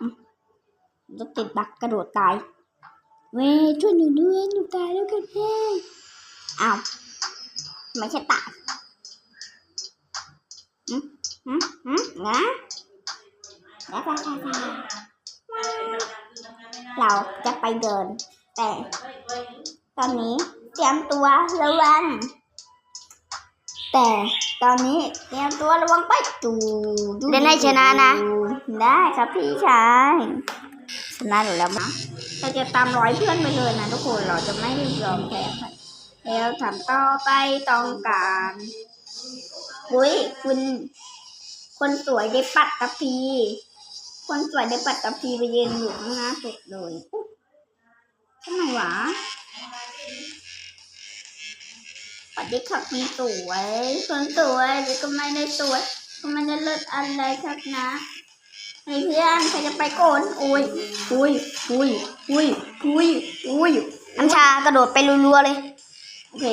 อืมจะติดบักกระโดดตาย เว้ยช่วยหนูด้วยหนูตายแล้วกันแม่อ้าวไม่ใช่ตายอืมอืมอืมนะแล้วก็เราจะไปเดิน แต่ ตอนนี้เตรียมตัวระวังแต่ ตอนนี้เตรียมตัวระวังไปตูดูเล่นให้ชนะนะ ได้ครับพี่ชายชนะอยู่แล้วมั้งเราจะตามร้อยเพื่อนไปเลยนะทุกคนเราจะไม่ยอมแพ้ใครแล้วทำต่อไปต้องการอุ้ยคุณ คนสวยได้ปัดตะพี คนสวยได้ปัดตะพีไปยืนอยู่ข้างหน้าสุดเลยอุ๊ยทำไมวะ วัสดีค่ะคุณสวยคนสวยหรือก็ไม่ได้สวยก็ไม่ได้เลิศอะไรครับนะไอ้เพื่อนใครจะไปโกนอุ้ยอุ้ยอุ้ยอุ้ยอุ้ยอุ้ยน้ำชากระโดดไปรัวๆเลยโอเค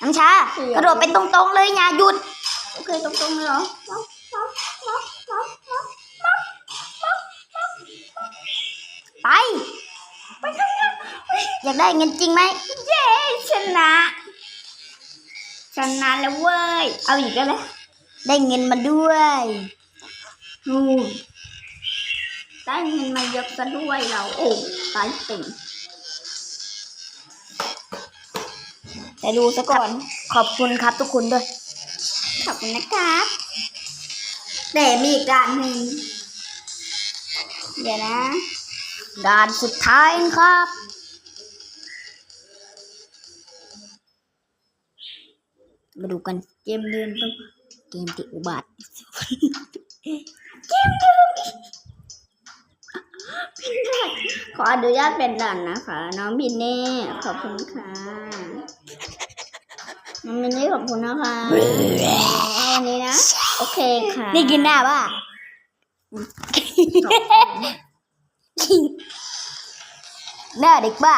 น้ำชากระโดดไปตรงๆเลยอย่าหยุดโอเคตรงๆเลยเหรอไปอยากได้เงินจริงไหม ชนะ ชนะแล้วเว้ย เอาอีกแล้วไหมได้เงินมาด้วยอืมได้เงินมาเยอะซะด้วยเรา โอ้ตายติ่งแต่ดูซะก่อน ขอบคุณครับทุกคนด้วย ขอบคุณนะครับ แต่มีอีกด่านหนึ่งเดี๋ยวนะ ด่านสุดท้ายครับ มาดูกันเกมเดินต้องเกมติดอุบาทขออนุญาตเป็นด่านนะคะ น้องบินเน่ขอบคุณค่ะน้องบินเน่ขอบคุณนะคะวันนี้นะโอเคค่ะนี่กินหน้าป่ะหน้าเด็กบ้า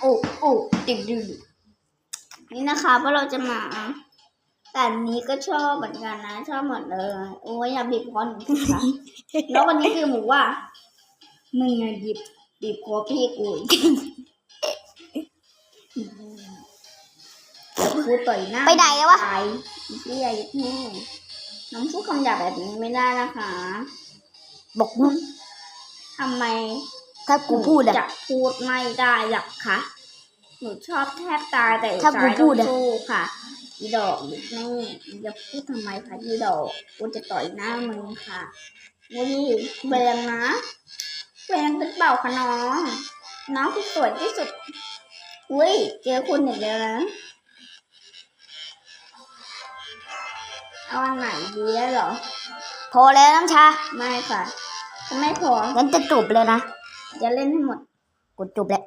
โอ้โอ้ดึกดึกนี่นะคะเพราะเราจะมา แต่อันนี้ก็ชอบเหมือนกันนะ ชอบหมดเลย โอ้ยอย่าบีบคอหนูสิคะแล้ววันนี้คือหมูว่า มึงอะหยิบบีบคอพี่กูอีกกูต่อยหน้าไปไหนอะวะ ตายอีเหี้ยอีแม่น้องพูดคำหยาบแบบนี้ไม่ได้นะคะบอกมึงทำไมถ้ากูพูดอะ จะพูดไม่ได้หรอกคะหนูชอบแทบตายแต่ถ้ากูใจพูดอะต้องสู้ค่ะ อีดอกอีแม่มึงจะพูดทำไมคะอีดอกกูจะต่อยหน้ามึงค่ะวุ้ยแรงนะแรงเป็นเปล่าคะน้องน้องคือสวยที่สุดอุ้ยเจอคุณอีกแล้วนะเอาอันไหนดีแล้วเหรอ พอแล้วน้ำชา ไม่ค่ะจะไม่พองั้นจะจบเลยนะ จะเล่นให้หมด กดจบแล้ว